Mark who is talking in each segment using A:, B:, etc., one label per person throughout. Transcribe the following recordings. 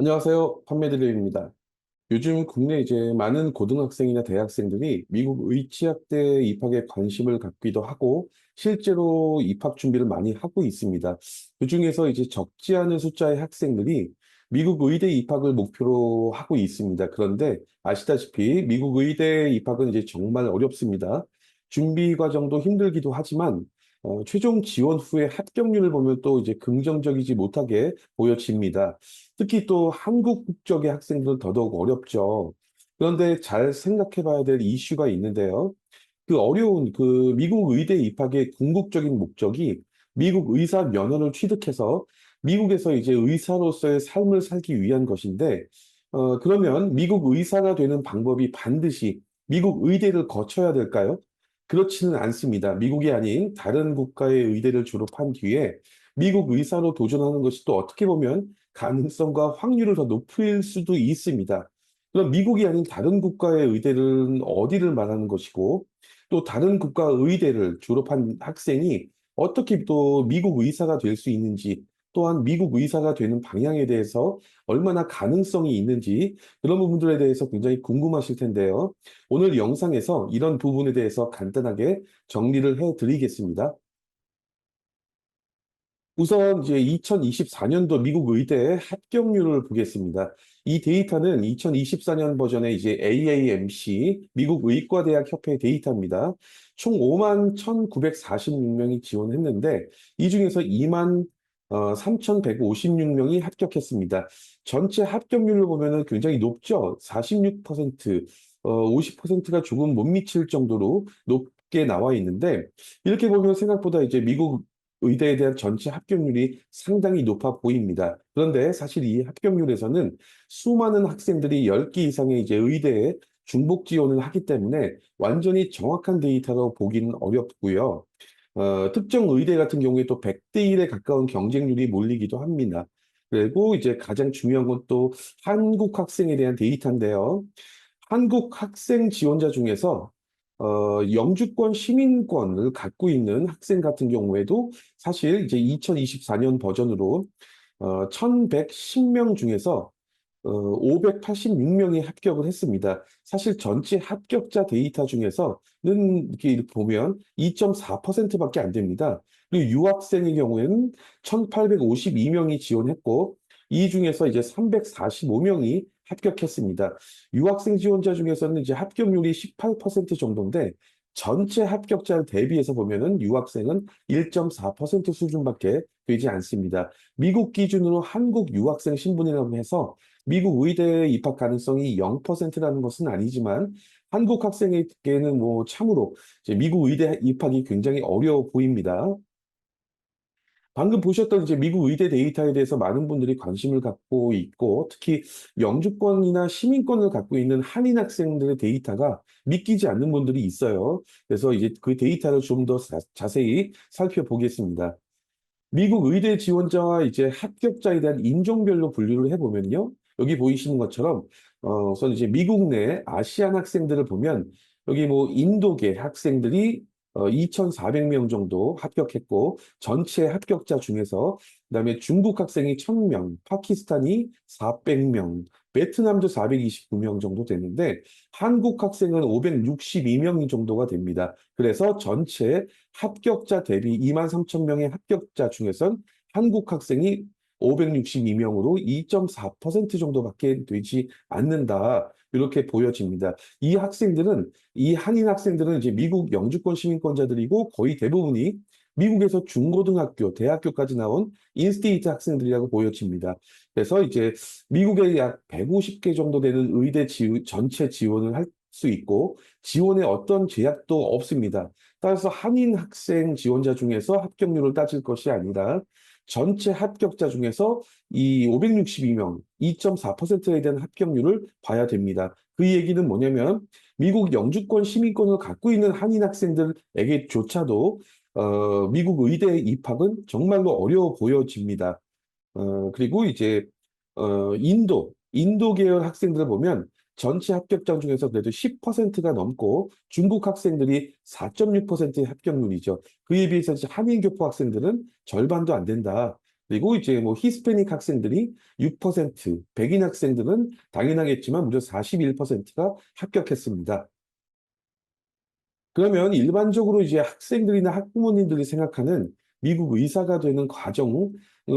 A: 안녕하세요. 판매드립입니다. 요즘 국내 이제 많은 고등학생이나 대학생들이 미국 의치학대 입학에 관심을 갖기도 하고 실제로 입학 준비를 많이 하고 있습니다. 그중에서 이제 적지 않은 숫자의 학생들이 미국 의대 입학을 목표로 하고 있습니다. 그런데 아시다시피 미국 의대 입학은 이제 정말 어렵습니다. 준비 과정도 힘들기도 하지만 어, 최종 지원 후에 합격률을 보면 또 이제 긍정적이지 못하게 보여집니다. 특히 또 한국 국적의 학생들은 더더욱 어렵죠. 그런데 잘 생각해 봐야 될 이슈가 있는데요. 그 어려운 그 미국 의대 입학의 궁극적인 목적이 미국 의사 면허를 취득해서 미국에서 이제 의사로서의 삶을 살기 위한 것인데, 어, 그러면 미국 의사가 되는 방법이 반드시 미국 의대를 거쳐야 될까요? 그렇지는 않습니다. 미국이 아닌 다른 국가의 의대를 졸업한 뒤에 미국 의사로 도전하는 것이 또 어떻게 보면 가능성과 확률을 더 높일 수도 있습니다. 그럼 미국이 아닌 다른 국가의 의대는 어디를 말하는 것이고 또 다른 국가 의대를 졸업한 학생이 어떻게 또 미국 의사가 될 수 있는지 또한 미국 의사가 되는 방향에 대해서 얼마나 가능성이 있는지 그런 부분들에 대해서 굉장히 궁금하실 텐데요. 오늘 영상에서 이런 부분에 대해서 간단하게 정리를 해 드리겠습니다. 우선 이제 2024년도 미국 의대 합격률을 보겠습니다. 이 데이터는 2024년 버전의 이제 AAMC 미국 의과대학 협회 데이터입니다. 총 5만 1,946명이 지원했는데 이 중에서 2만 어, 3,156명이 합격했습니다. 전체 합격률로 보면은 굉장히 높죠. 46%, 어, 50%가 조금 못 미칠 정도로 높게 나와 있는데 이렇게 보면 생각보다 이제 미국 의대에 대한 전체 합격률이 상당히 높아 보입니다. 그런데 사실 이 합격률에서는 수많은 학생들이 10기 이상의 이제 의대에 중복 지원을 하기 때문에 완전히 정확한 데이터로 보기는 어렵고요. 어, 특정 의대 같은 경우에 또 100대 1에 가까운 경쟁률이 몰리기도 합니다. 그리고 이제 가장 중요한 건 또 한국 학생에 대한 데이터인데요. 한국 학생 지원자 중에서 어, 영주권 시민권을 갖고 있는 학생 같은 경우에도 사실 이제 2024년 버전으로 어, 1110명 중에서 어, 586명이 합격을 했습니다. 사실 전체 합격자 데이터 중에서는 이렇게 보면 2.4%밖에 안 됩니다. 그리고 유학생의 경우에는 1,852명이 지원했고, 이 중에서 이제 345명이 합격했습니다. 유학생 지원자 중에서는 이제 합격률이 18% 정도인데 전체 합격자 대비해서 보면은 유학생은 1.4% 수준밖에 되지 않습니다. 미국 기준으로 한국 유학생 신분이라고 해서 미국 의대에 입학 가능성이 0%라는 것은 아니지만 한국 학생에게는 뭐 참으로 미국 의대 입학이 굉장히 어려워 보입니다. 방금 보셨던 이제 미국 의대 데이터에 대해서 많은 분들이 관심을 갖고 있고, 특히 영주권이나 시민권을 갖고 있는 한인 학생들의 데이터가 믿기지 않는 분들이 있어요. 그래서 이제 그 데이터를 좀 더 자세히 살펴보겠습니다. 미국 의대 지원자와 이제 합격자에 대한 인종별로 분류를 해보면요. 여기 보이시는 것처럼, 어, 우선 이제 미국 내 아시안 학생들을 보면, 여기 뭐 인도계 학생들이 어, 2,400명 정도 합격했고 전체 합격자 중에서 그다음에 중국 학생이 1,000명, 파키스탄이 400명, 베트남도 429명 정도 되는데 한국 학생은 562명 정도가 됩니다. 그래서 전체 합격자 대비 2만 3천 명의 합격자 중에선 한국 학생이 562명으로 2.4% 정도밖에 되지 않는다. 이렇게 보여집니다. 이 학생들은, 이 한인 학생들은 이제 미국 영주권 시민권자들이고 거의 대부분이 미국에서 중고등학교, 대학교까지 나온 인스테이트 학생들이라고 보여집니다. 그래서 이제 미국에 약 150개 정도 되는 의대 지, 전체 지원을 할 수 있고 지원에 어떤 제약도 없습니다. 따라서 한인 학생 지원자 중에서 합격률을 따질 것이 아니라 전체 합격자 중에서 이 562명, 2.4%에 대한 합격률을 봐야 됩니다. 그 얘기는 뭐냐면 미국 영주권 시민권을 갖고 있는 한인 학생들에게조차도 어, 미국 의대 입학은 정말로 어려워 보여집니다. 어, 그리고 이제 어, 인도, 인도 계열 학생들을 보면 전체 합격자 중에서 그래도 10%가 넘고 중국 학생들이 4.6%의 합격률이죠. 그에 비해서 한인 교포 학생들은 절반도 안 된다. 그리고 이제 뭐 히스패닉 학생들이 6%, 백인 학생들은 당연하겠지만 무려 41%가 합격했습니다. 그러면 일반적으로 이제 학생들이나 학부모님들이 생각하는 미국 의사가 되는 과정은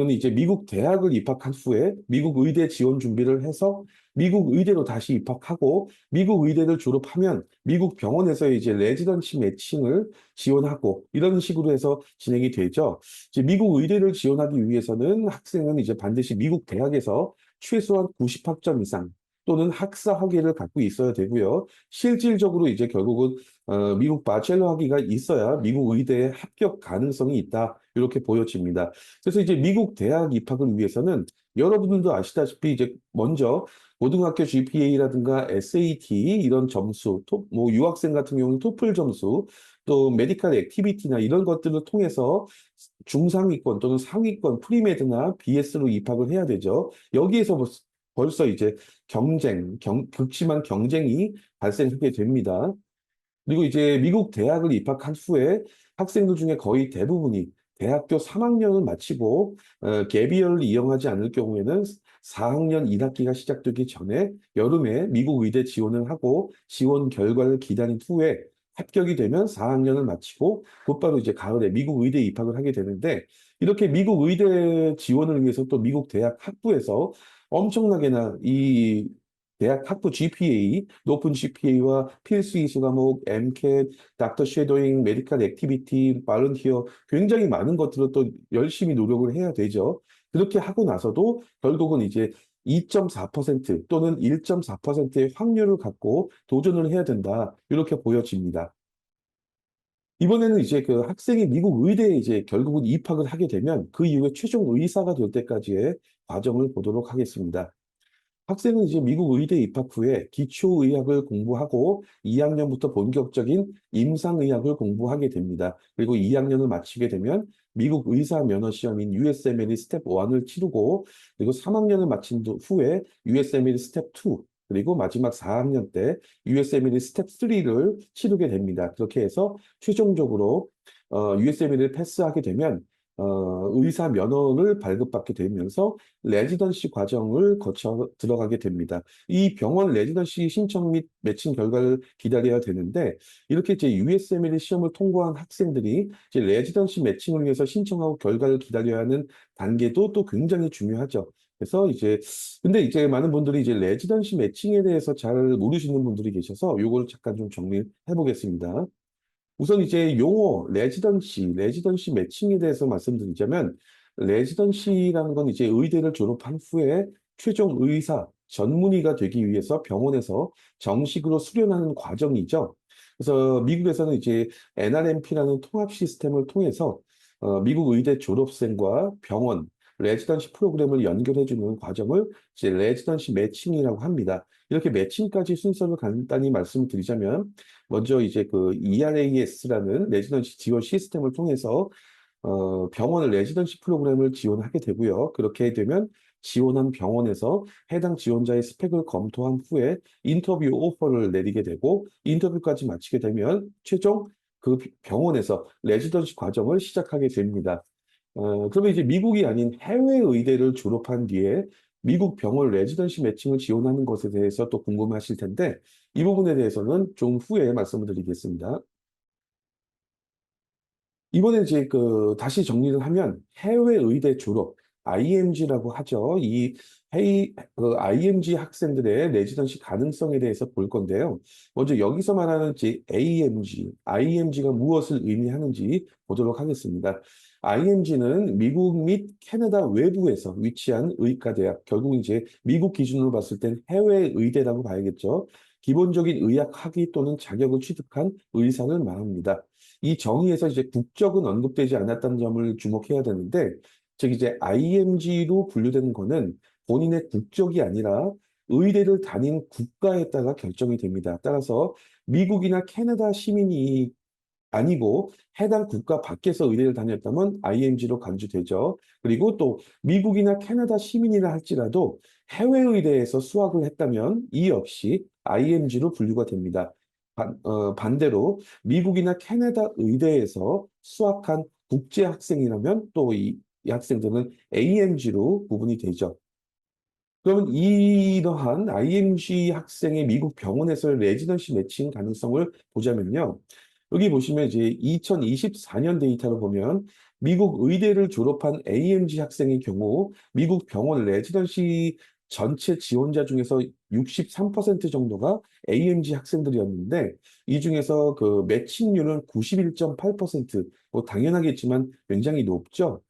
A: 이제 미국 대학을 입학한 후에 미국 의대 지원 준비를 해서 미국 의대로 다시 입학하고 미국 의대를 졸업하면 미국 병원에서 이제 레지던시 매칭을 지원하고 이런 식으로 해서 진행이 되죠. 이제 미국 의대를 지원하기 위해서는 학생은 이제 반드시 미국 대학에서 최소한 90학점 이상 또는 학사 학위를 갖고 있어야 되고요. 실질적으로 이제 결국은 어, 미국 바첼러 학위가 있어야 미국 의대에 합격 가능성이 있다. 이렇게 보여집니다. 그래서 이제 미국 대학 입학을 위해서는 여러분들도 아시다시피 이제 먼저 고등학교 GPA라든가 SAT 이런 점수, 토, 뭐 유학생 같은 경우는 토플 점수, 또 메디컬 액티비티나 이런 것들을 통해서 중상위권 또는 상위권 프리메드나 BS로 입학을 해야 되죠. 여기에서 벌써- 이제 경쟁, 경, 극심한 경쟁이 발생하게 됩니다. 그리고 이제 미국 대학을 입학한 후에 학생들 중에 거의 대부분이 대학교 3학년을 마치고 어, 갭이어를 이용하지 않을 경우에는 4학년 1학기가 시작되기 전에 여름에 미국 의대 지원을 하고 지원 결과를 기다린 후에 합격이 되면 4학년을 마치고 곧바로 이제 가을에 미국 의대에 입학을 하게 되는데 이렇게 미국 의대 지원을 위해서 또 미국 대학 학부에서 엄청나게나 이 대학 학부 GPA, 높은 GPA와 필수 이수 과목, MCAT, 닥터 쉐도잉, 메디컬 액티비티, 발런티어 굉장히 많은 것들을 또 열심히 노력을 해야 되죠. 그렇게 하고 나서도 결국은 이제 2.4% 또는 1.4%의 확률을 갖고 도전을 해야 된다. 이렇게 보여집니다. 이번에는 이제 그 학생이 미국 의대에 이제 결국은 입학을 하게 되면 그 이후에 최종 의사가 될 때까지의 과정을 보도록 하겠습니다. 학생은 이제 미국 의대 입학 후에 기초의학을 공부하고 2학년부터 본격적인 임상의학을 공부하게 됩니다. 그리고 2학년을 마치게 되면 미국 의사 면허 시험인 USMLE 스텝 1을 치르고 그리고 3학년을 마친 후에 USMLE 스텝 2 그리고 마지막 4학년 때 USMLE 스텝 3를 치르게 됩니다. 그렇게 해서 최종적으로 어, USMLE를 패스하게 되면 어, 의사 면허를 발급받게 되면서 레지던시 과정을 거쳐 들어가게 됩니다. 이 병원 레지던시 신청 및 매칭 결과를 기다려야 되는데 이렇게 이제 USMLE 시험을 통과한 학생들이 이제 레지던시 매칭을 위해서 신청하고 결과를 기다려야 하는 단계도 또 굉장히 중요하죠. 그래서 이제 근데 이제 많은 분들이 이제 레지던시 매칭에 대해서 잘 모르시는 분들이 계셔서 요걸 잠깐 좀 정리해 보겠습니다. 우선 이제 용어 레지던시, 레지던시 매칭에 대해서 말씀드리자면 레지던시라는 건 이제 의대를 졸업한 후에 최종 의사, 전문의가 되기 위해서 병원에서 정식으로 수련하는 과정이죠. 그래서 미국에서는 이제 NRMP라는 통합 시스템을 통해서 어, 미국 의대 졸업생과 병원, 레지던시 프로그램을 연결해주는 과정을 이제 레지던시 매칭이라고 합니다. 이렇게 매칭까지 순서를 간단히 말씀드리자면 먼저 이제 그 ERAS라는 레지던시 지원 시스템을 통해서 어, 병원을 레지던시 프로그램을 지원하게 되고요. 그렇게 되면 지원한 병원에서 해당 지원자의 스펙을 검토한 후에 인터뷰 오퍼를 내리게 되고 인터뷰까지 마치게 되면 최종 그 병원에서 레지던시 과정을 시작하게 됩니다. 어, 그러면 이제 미국이 아닌 해외 의대를 졸업한 뒤에 미국 병원 레지던시 매칭을 지원하는 것에 대해서 또 궁금하실 텐데 이 부분에 대해서는 좀 후에 말씀을 드리겠습니다. 이번에 이제 그 다시 정리를 하면 해외 의대 졸업 IMG라고 하죠. 이 헤이, 그 IMG 학생들의 레지던시 가능성에 대해서 볼 건데요. 먼저 여기서 말하는 이제 AMG, IMG가 무엇을 의미하는지 보도록 하겠습니다. IMG는 미국 및 캐나다 외부에서 위치한 의과대학, 결국 이제 미국 기준으로 봤을 땐 해외 의대라고 봐야겠죠. 기본적인 의학 학위 또는 자격을 취득한 의사를 말합니다. 이 정의에서 이제 국적은 언급되지 않았다는 점을 주목해야 되는데, 즉 이제 IMG로 분류되는 거는 본인의 국적이 아니라 의대를 다닌 국가에 따라 결정이 됩니다. 따라서 미국이나 캐나다 시민이 아니고 해당 국가 밖에서 의대를 다녔다면 IMG로 간주되죠. 그리고 또 미국이나 캐나다 시민이라 할지라도 해외 의대에서 수학을 했다면 이 역시 IMG로 분류가 됩니다. 반, 어, 반대로 미국이나 캐나다 의대에서 수학한 국제 학생이라면 또이 학생들은 AMG로 구분이 되죠. 그러면 이러한 IMG 학생의 미국 병원에서의 레지던시 매칭 가능성을 보자면요. 여기 보시면 이제 2024년 데이터를 보면 미국 의대를 졸업한 AMG 학생의 경우 미국 병원 레지던시 전체 지원자 중에서 63% 정도가 AMG 학생들이었는데 이 중에서 그 매칭률은 91.8%, 뭐 당연하겠지만 굉장히 높죠.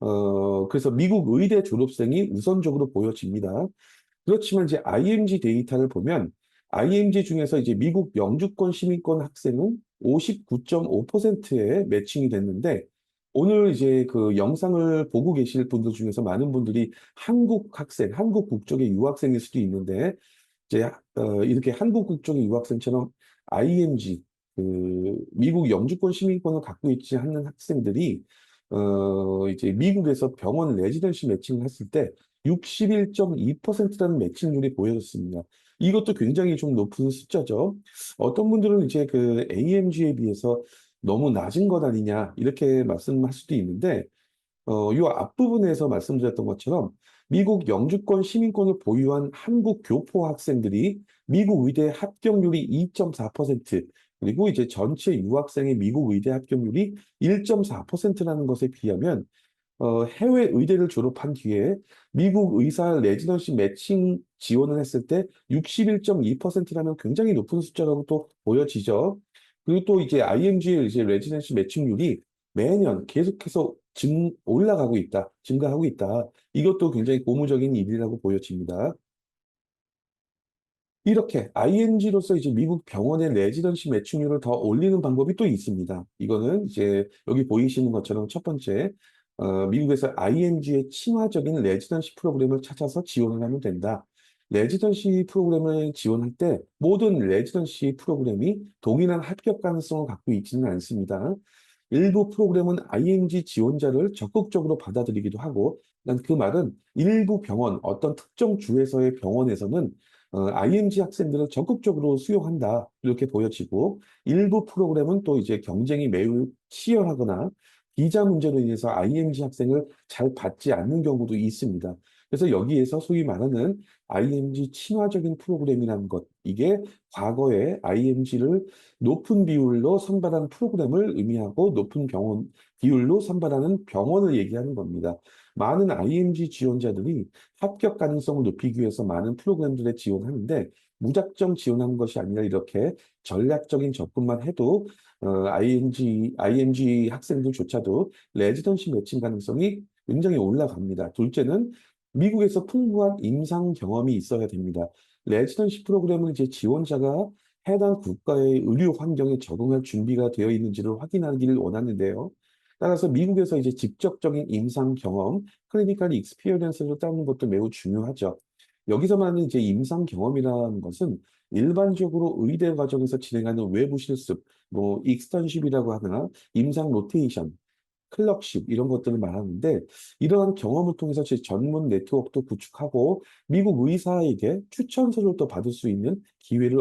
A: 어, 그래서 미국 의대 졸업생이 우선적으로 보여집니다. 그렇지만 이제 IMG 데이터를 보면 IMG 중에서 이제 미국 영주권 시민권 학생은 59.5%에 매칭이 됐는데 오늘 이제 그 영상을 보고 계실 분들 중에서 많은 분들이 한국 학생, 한국 국적의 유학생일 수도 있는데 이제 어, 이렇게 한국 국적의 유학생처럼 IMG 그 미국 영주권 시민권을 갖고 있지 않는 학생들이 어, 이제 미국에서 병원 레지던시 매칭을 했을 때 61.2%라는 매칭률이 보여졌습니다. 이것도 굉장히 좀 높은 숫자죠. 어떤 분들은 이제 그 AMG에 비해서 너무 낮은 것 아니냐, 이렇게 말씀할 수도 있는데, 어, 이 앞부분에서 말씀드렸던 것처럼 미국 영주권 시민권을 보유한 한국 교포 학생들이 미국 의대 합격률이 2.4%, 그리고 이제 전체 유학생의 미국 의대 합격률이 1.4%라는 것에 비하면 어, 해외 의대를 졸업한 뒤에 미국 의사 레지던시 매칭 지원을 했을 때 61.2%라면 굉장히 높은 숫자라고 또 보여지죠. 그리고 또 이제 IMG의 이제 레지던시 매칭률이 매년 계속해서 증, 올라가고 있다, 증가하고 있다. 이것도 굉장히 고무적인 일이라고 보여집니다. 이렇게 IMG로서 이제 미국 병원의 레지던시 매칭률을 더 올리는 방법이 또 있습니다. 이거는 이제 여기 보이시는 것처럼 첫 번째, 어, 미국에서 IMG의 친화적인 레지던시 프로그램을 찾아서 지원을 하면 된다. 레지던시 프로그램을 지원할 때 모든 레지던시 프로그램이 동일한 합격 가능성을 갖고 있지는 않습니다. 일부 프로그램은 IMG 지원자를 적극적으로 받아들이기도 하고, 난 그 말은 일부 병원, 어떤 특정 주에서의 병원에서는 어, IMG 학생들을 적극적으로 수용한다. 이렇게 보여지고, 일부 프로그램은 또 이제 경쟁이 매우 치열하거나 비자 문제로 인해서 IMG 학생을 잘 받지 않는 경우도 있습니다. 그래서 여기에서 소위 말하는 IMG 친화적인 프로그램이라는 것, 이게 과거에 IMG를 높은 비율로 선발한 프로그램을 의미하고 높은 병원 비율로 선발하는 병원을 얘기하는 겁니다. 많은 IMG 지원자들이 합격 가능성을 높이기 위해서 많은 프로그램들에 지원하는데 무작정 지원하는 것이 아니라 이렇게 전략적인 접근만 해도 어, IMG, IMG 학생들조차도 레지던시 매칭 가능성이 굉장히 올라갑니다. 둘째는 미국에서 풍부한 임상 경험이 있어야 됩니다. 레지던시 프로그램은 이제 지원자가 해당 국가의 의료 환경에 적응할 준비가 되어 있는지를 확인하기를 원하는데요. 따라서 미국에서 이제 직접적인 임상 경험, 클리니컬 익스피리언스를 따는 것도 매우 중요하죠. 여기서 말하는 이제 임상 경험이라는 것은 일반적으로 의대 과정에서 진행하는 외부 실습, 뭐 익스턴십이라고 하나, 임상 로테이션, 클럭십 이런 것들을 말하는데 이러한 경험을 통해서 제 전문 네트워크도 구축하고 미국 의사에게 추천서를 또 받을 수 있는 기회를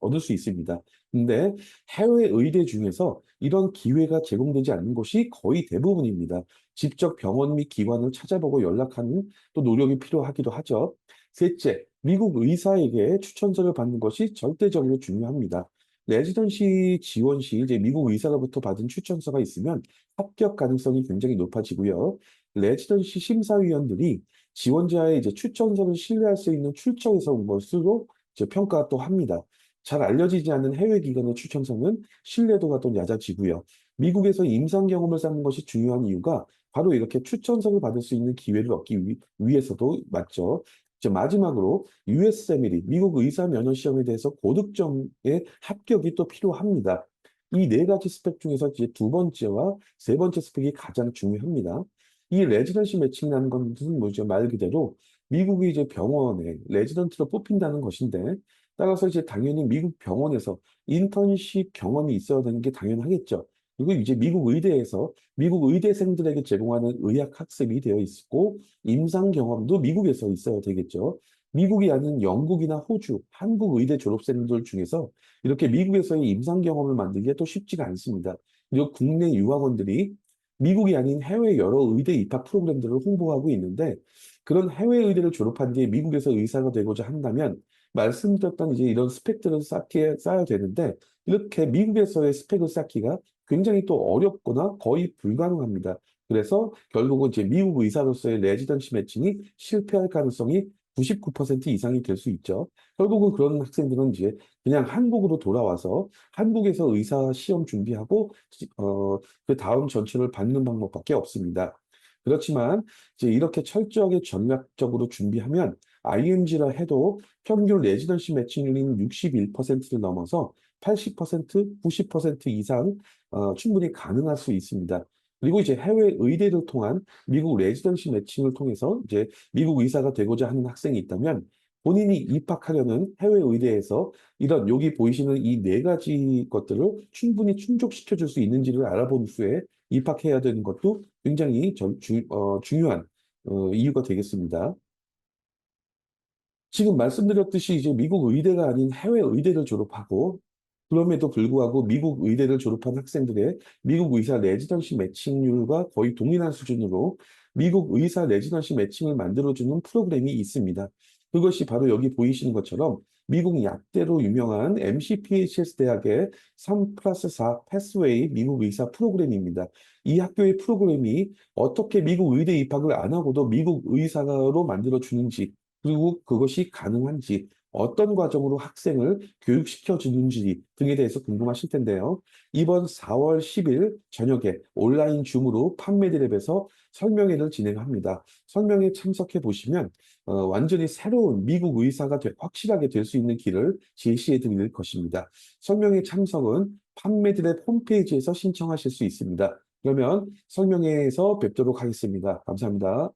A: 얻을 수 있습니다. 근데 해외 의대 중에서 이런 기회가 제공되지 않는 곳이 거의 대부분입니다. 직접 병원 및 기관을 찾아보고 연락하는 또 노력이 필요하기도 하죠. 셋째, 미국 의사에게 추천서를 받는 것이 절대적으로 중요합니다. 레지던시 지원 시 이제 미국 의사로부터 받은 추천서가 있으면 합격 가능성이 굉장히 높아지고요. 레지던시 심사위원들이 지원자의 이제 추천서를 신뢰할 수 있는 출처에서 온 것으로 이제 평가 또 합니다. 잘 알려지지 않는 해외 기관의 추천서는 신뢰도가 또 낮아지고요. 미국에서 임상 경험을 쌓는 것이 중요한 이유가 바로 이렇게 추천서를 받을 수 있는 기회를 얻기 위, 위해서도 맞죠. 마지막으로 USMLE, 미국 의사 면허 시험에 대해서 고득점의 합격이 또 필요합니다. 이 네 가지 스펙 중에서 이제 두 번째와 세 번째 스펙이 가장 중요합니다. 이 레지던시 매칭이라는 것은 뭐죠? 말 그대로 미국이 이제 병원에 레지던트로 뽑힌다는 것인데 따라서 이제 당연히 미국 병원에서 인턴십 경험이 있어야 되는 게 당연하겠죠. 그리고 이제 미국 의대에서 미국 의대생들에게 제공하는 의학 학습이 되어 있고 임상 경험도 미국에서 있어야 되겠죠. 미국이 아닌 영국이나 호주, 한국 의대 졸업생들 중에서 이렇게 미국에서의 임상 경험을 만들기가 또 쉽지가 않습니다. 그리고 국내 유학원들이 미국이 아닌 해외 여러 의대 입학 프로그램들을 홍보하고 있는데 그런 해외 의대를 졸업한 뒤에 미국에서 의사가 되고자 한다면 말씀드렸던 이제 이런 스펙들을 쌓기에 쌓아야 되는데 이렇게 미국에서의 스펙을 쌓기가 굉장히 또 어렵거나 거의 불가능합니다. 그래서 결국은 이제 미국 의사로서의 레지던시 매칭이 실패할 가능성이 99% 이상이 될 수 있죠. 결국은 그런 학생들은 이제 그냥 한국으로 돌아와서 한국에서 의사 시험 준비하고 어, 그 다음 전철을 받는 방법밖에 없습니다. 그렇지만 이제 이렇게 철저하게 전략적으로 준비하면 IMG라 해도 평균 레지던시 매칭률인 61%를 넘어서 80%, 90% 이상 어, 충분히 가능할 수 있습니다. 그리고 이제 해외 의대를 통한 미국 레지던시 매칭을 통해서 이제 미국 의사가 되고자 하는 학생이 있다면 본인이 입학하려는 해외 의대에서 이런 여기 보이시는 이 네 가지 것들을 충분히 충족시켜 줄 수 있는지를 알아본 후에 입학해야 되는 것도 굉장히 전- 주- 어, 중요한 어, 이유가 되겠습니다. 지금 말씀드렸듯이 이제 미국 의대가 아닌 해외 의대를 졸업하고 그럼에도 불구하고 미국 의대를 졸업한 학생들의 미국 의사 레지던시 매칭률과 거의 동일한 수준으로 미국 의사 레지던시 매칭을 만들어주는 프로그램이 있습니다. 그것이 바로 여기 보이시는 것처럼 미국 약대로 유명한 MCPHS 대학의 3 플러스 4 패스웨이 미국 의사 프로그램입니다. 이 학교의 프로그램이 어떻게 미국 의대 입학을 안 하고도 미국 의사로 만들어주는지 그리고 그것이 가능한지 어떤 과정으로 학생을 교육시켜 주는지 등에 대해서 궁금하실 텐데요. 이번 4월 10일 저녁에 온라인 줌으로 판매드랩에서 설명회를 진행합니다. 설명회 참석해 보시면 어, 완전히 새로운 미국 의사가 되- 확실하게 될 수 있는 길을 제시해 드릴 것입니다. 설명회 참석은 판매드랩 홈페이지에서 신청하실 수 있습니다. 그러면 설명회에서 뵙도록 하겠습니다. 감사합니다.